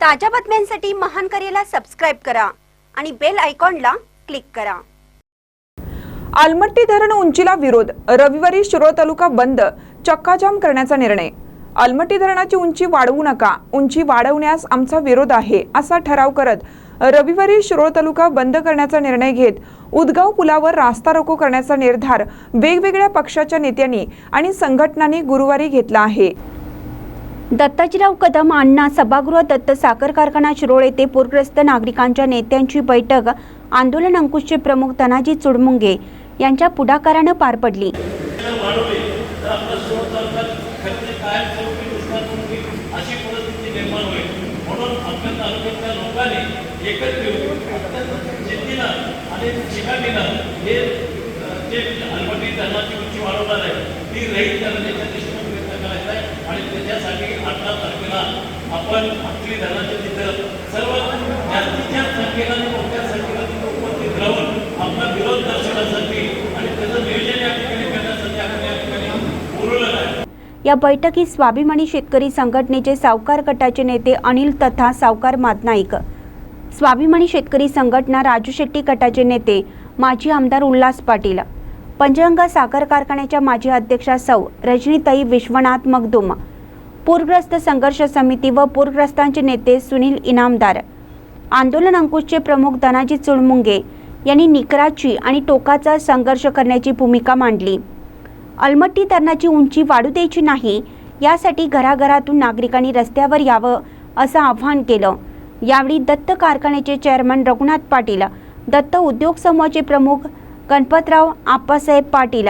ताज्या बातम्यांसाठी महान करेला सबस्क्राईब करा आणि बेल आयकॉनला क्लिक करा. आलमट्टी धरण उंचीला विरोध. रविवारी शिरोळ तालुका बंद. चक्काजाम करण्याचा निर्णय. आलमट्टी धरणाची उंची वाढवू नका. उंची वाढवण्यास आमचा विरोध आहे असा ठराव करत रविवारी शिरोळ तालुका बंद करण्याचा निर्णय घेत उदगाव पुलावर रास्ता रोको करण्याचा निर्धार वेगवेगळ्या पक्षाच्या नेत्यांनी आणि संघटनांनी गुरुवारी घेतला आहे. दत्ताजीराव कदम अण्णा सभागृह दत्त साखर कारखाना शिरोळ येथे पूरग्रस्त नागरिकांच्या नेत्यांची बैठक आंदोलन अंकुशचे प्रमुख धनाजी चुडमुंगे यांच्या पुढाकारानं पार पडली. आणि हे उंची वाढवणार आहे ती आहे त्याच्यासाठी अठरा तारखेला आपण आपली धनाच्या तिथं सर्व जास्तीत जास्त संख्येनं आणि मोठ्या संख्येला तिथं उपस्थित राहून आपला विरोध दर्शवण्यासाठी आणि त्याचं नियोजन या ठिकाणी करण्यासाठी आपण या ठिकाणी बोलवलं आहे. या बैठकीत स्वाभिमानी शेतकरी संघटनेचे सावकार गटाचे नेते अनिल तथा सावकार मातनाईक स्वाभिमानी शेतकरी संघटना राजू शेट्टी गटाचे नेते माजी आमदार उल्हास पाटील पंचगंगा साखर कारखान्याच्या माजी अध्यक्षा सौ रजनीताई विश्वनाथ मगदुम पूरग्रस्त संघर्ष समिती व पूरग्रस्तांचे नेते सुनील इनामदार. आंदोलन अंकुशचे प्रमुख धनाजी चुळमुंगे यांनी निकराची आणि टोकाचा संघर्ष करण्याची भूमिका मांडली. अलमट्टी धरणाची उंची वाढू द्यायची नाही यासाठी घराघरातून नागरिकांनी रस्त्यावर यावं असं आवाहन केलं. यावेळी दत्त कारखान्याचे चेअरमन रघुनाथ पाटील दत्त उद्योग समूहाचे प्रमुख गणपतराव आप्पासाहेब पाटील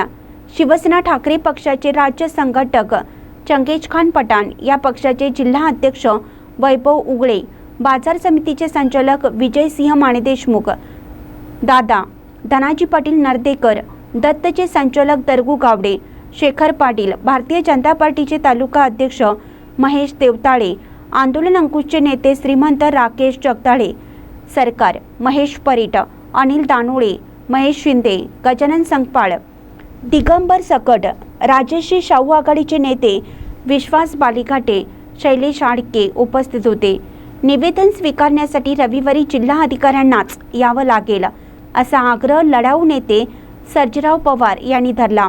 शिवसेना ठाकरे पक्षाचे राज्य संघटक चंगेज खान पठाण या पक्षाचे जिल्हा अध्यक्ष वैभव उगळे बाजार समितीचे संचालक विजयसिंह माने देशमुख दादा धनाजी पाटील नर्देकर दत्तचे संचालक दरगू गावडे शेखर पाटील भारतीय जनता पार्टीचे तालुका अध्यक्ष महेश देवताळे आंदोलन अंकुशचे नेते श्रीमंत राकेश जगदाळे सरकार महेश परीट अनिल दानोळे महेश शिंदे गजानन संगपाळ दिगंबर सकट राजेश्री शाहू आघाडीचे नेते विश्वास बालिघाटे शैलेश आडके उपस्थित होते. निवेदन स्वीकारण्यासाठी रविवारी जिल्हा अधिकाऱ्यांनाच यावं लागेल असा आग्रह लढाऊ नेते सर्जराव पवार यांनी धरला.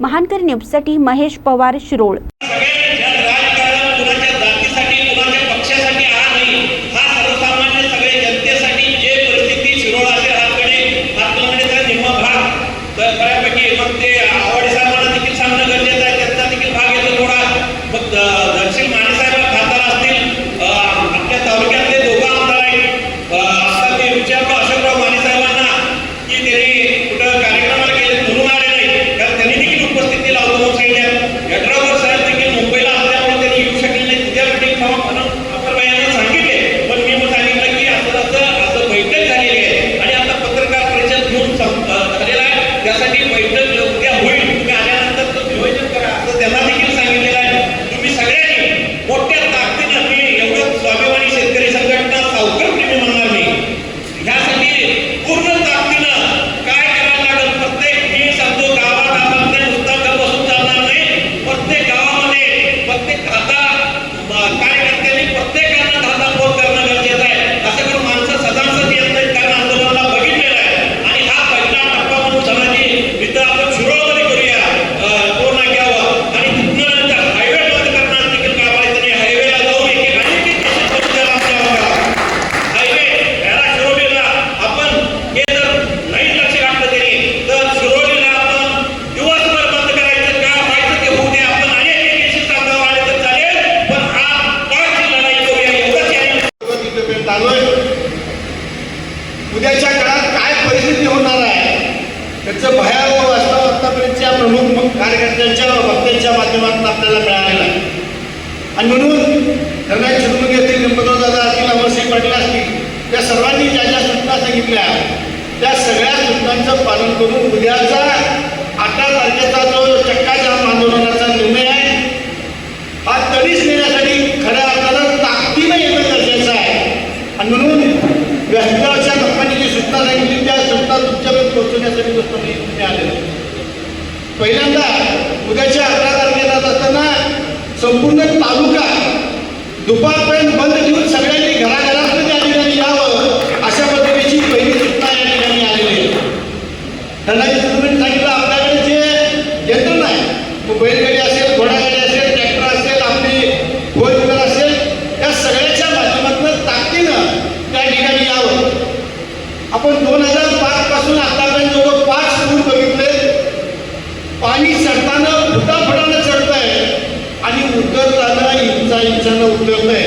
महानकर न्यूजसाठी महेश पवार शिरोळ सगळ्या राजकारण कुणाच्या जातीसाठी कुणाच्या पक्षासाठी हा नाही हा सर्वसामान्य सगळ्या जनतेसाठी जे परिस्थिती शिरोळ असेल हातकडे हातकडे तर निम्मा भाग तर बऱ्यापैकी मग ते आवडी साहेबांना देखील सांगणं गरजेचं आहे त्यांचा देखील भाग येतो थोडा मग द- दर्शन माने साहेब खासदार असतील अ, आपल्या तालुक्यातले दोघं आमदार आहेत अ, आता मी विचारलो अशोकराव माने साहेबांना की त्यांनी कुठं कार्यक्रमाला गेले म्हणून आले नाही कारण त्यांनी देखील उपस्थिती लावतो म्हणून सांगितलं यड्रावकर साहेब देखील मुंबईला असल्यामुळे त्यांनी येऊ शकले नाही तुझ्या मीटिंग ठेवा म्हणून अप्परबाईंना सांगितले पण मी मग सांगितलं की असं असं असं बैठक झालेली आहे आणि आता पत्रकार परिषद घेऊन सं- अ, झालेला आहे त्यासाठी बैठक उद्या होईल तुम्ही आल्यानंतर तो नियोजन करा असं त्यांना देखील सांगितलेलं आहे तुम्ही सगळ्यांनी मोठ्या ताकदीनं मी एवढं स्वाभिमानी शेतकरी संघटना सावकर प्रेमी म्हणणार मी ह्यासाठी पूर्ण ताकदीनं काय करायला लागेल प्रत्येक मी सांगतो गावात आपण ते नुसता घर बसून चालणार नाही प्रत्येक गावामध्ये प्रत्येक खाता म- कार्यकर्त्यांनी प्रत्येकानं खाता बोल करणं गरजेचं आहे असं करून माणसं सदासद येत नाहीत कारण आंदोलनाला बघितलेलं आहे आणि हा पहिला टप्पा म्हणून धनाजी इथं आपण शिरोळमध्ये करूया अं, तो नाक्यावर आणि तिथनं नंतर हायवे बंद करणार देखील काय करायचं नाही हायवेला जाऊन एक एक आणि एक एक करून द्यायला आपल्या भागाला. हायवे याला शिरोलीला आपण हे जर नाही लक्ष घातलं तरी तर शिरोलीला आपण दिवसभर बंद करायचं का व्हायचं ते होऊ दे आपण अनेक एक एसी सांगावं आले तर चालेल पण हा काळची लढाई करूया एवढंच या तिथपर्यंत आलोय उद्याच्या काळात काय परिस्थिती होणार आहे त्याचं भयावह वास्तव आतापर्यंतच्या कार्यकर्त्यांच्या व भक्तांच्या माध्यमातून आपल्याला मिळालेला आहे. आणि म्हणून धनराज चिरमुख असतील गणपतराव दादा असतील अमरसिंह पाटील असतील त्या सर्वांनी ज्या ज्या सूचना सांगितल्या त्या सगळ्या सूचनांचं पालन करून उद्याचा अठरा तारखेचा जो चक्काजाम आंदोलनाचा निर्णय आहे हा तडीच नेण्यासाठी खऱ्या अर्थानं ताकदीनं येणं गरजेचं आहे. आणि म्हणून व्यासपीठावरच्या लोकांनी जी सूचना सांगितली त्या सूचना तुमच्यापर्यंत पोहोचवण्यासाठी दोस्त मी आलेलो. पहिल्यांदा रुपयाची अकरा तारखेला असताना संपूर्ण तालुका दुपारपर्यंत बंद ठेवून सगळ्यांनी घराघरात त्या ठिकाणी यावं अशा पद्धतीची पहिली सूचना या ठिकाणी आलेली आहे. धरणाची सुरुवात सांगितलं आपल्याकडे जे यंत्रणा आहे बैलगाडी असेल घोडागाडी असेल ट्रॅक्टर असेल आपली व्हीलर असेल या सगळ्याच्या माध्यमातून ताकदीनं त्या ठिकाणी यावं. आपण दोन हजार पाचपासून आतापर्यंत जवळ पाच पूर बघितले. पाणी उतरताना इंचा इंचानं उतरत नाही.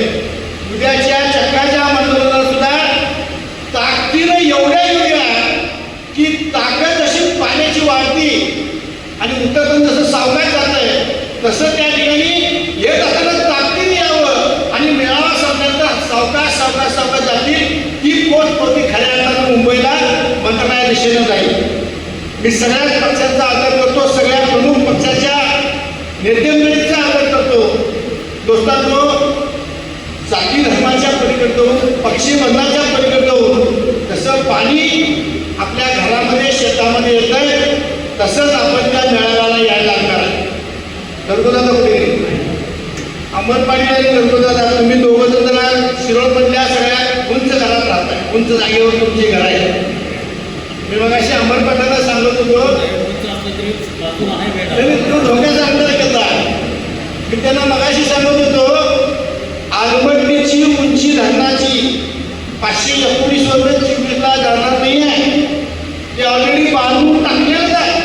उद्याच्या चक्काच्या मंडळाला सुद्धा ताकदीनं एवढ्या येऊया की ताकद अशी पाण्याची वाढती आणि उतरताना जसं सावकात जात आहे तसं त्या ठिकाणी येत असताना ताकदीने यावं आणि मेळावा संपल्यानंतर सावकाश सावकाश सावकाश जातील ती पोटपोटी खऱ्या अर्थानं मुंबईला मंत्रालया दिशेनं जाईल. मी सगळ्याच पक्षांचा आदर करतो सगळ्या प्रमुख पक्षाच्या नेतेमंडळीचा आदर करतो. दोस्तांनो जाती धर्माच्या पलीकडे जाऊन पक्षी बंधाच्या पलीकडे जाऊन पाणी आपल्या घरामध्ये शेतामध्ये येत आहे तसंच आपण त्या मेळाव्याला यायला लागणार आहे. गणपतदादा कुठे गेले? अमर पाटील आणि गणपतदादा तुम्ही दोघं जण जरा शिरोळमधल्या सगळ्या उंच घरात राहताय उंच जागेवर तुमची घर आहे मी मग अशी अमर सांगत होतो त्यांनी तो धोक्याचा अंदाज केला मी त्यांना मगाशी सांगत होतो आलमट्टीची उंची धरणाची पाचशे एकोणीस वर्ष चिमणीला जाणार नाही आहे ते ऑलरेडी बांधून टाकलेलं आहे.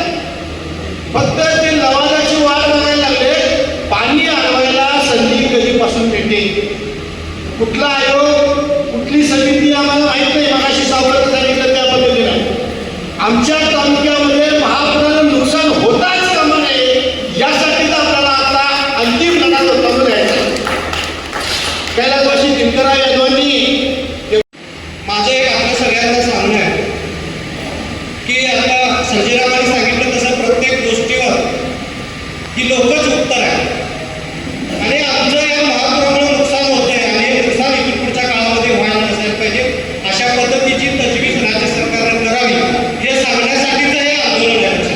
फक्त ते लवादाची वाट बघायला लागले. पाणी अडवायला संधी कधीपासून भेटते कुठला आयोग कुठली समिती आम्हाला माहीत नाही. मगाशी सावरत सांगितलं त्या पद्धतीनं. आमच्या तालुक्यामध्ये महाप्र सजीरामाने सांगितलं तसं प्रत्येक गोष्टीवर ही लोकच उत्तर आहे आणि आमचं या महापुरामुळे नुकसान होत आहे आणि हे नुकसान इथून पुढच्या काळामध्ये व्हायला नसायला पाहिजे अशा पद्धतीची तजवीज राज्य सरकारने करावी हे सांगण्यासाठीच हे आंदोलन आहे आमचं.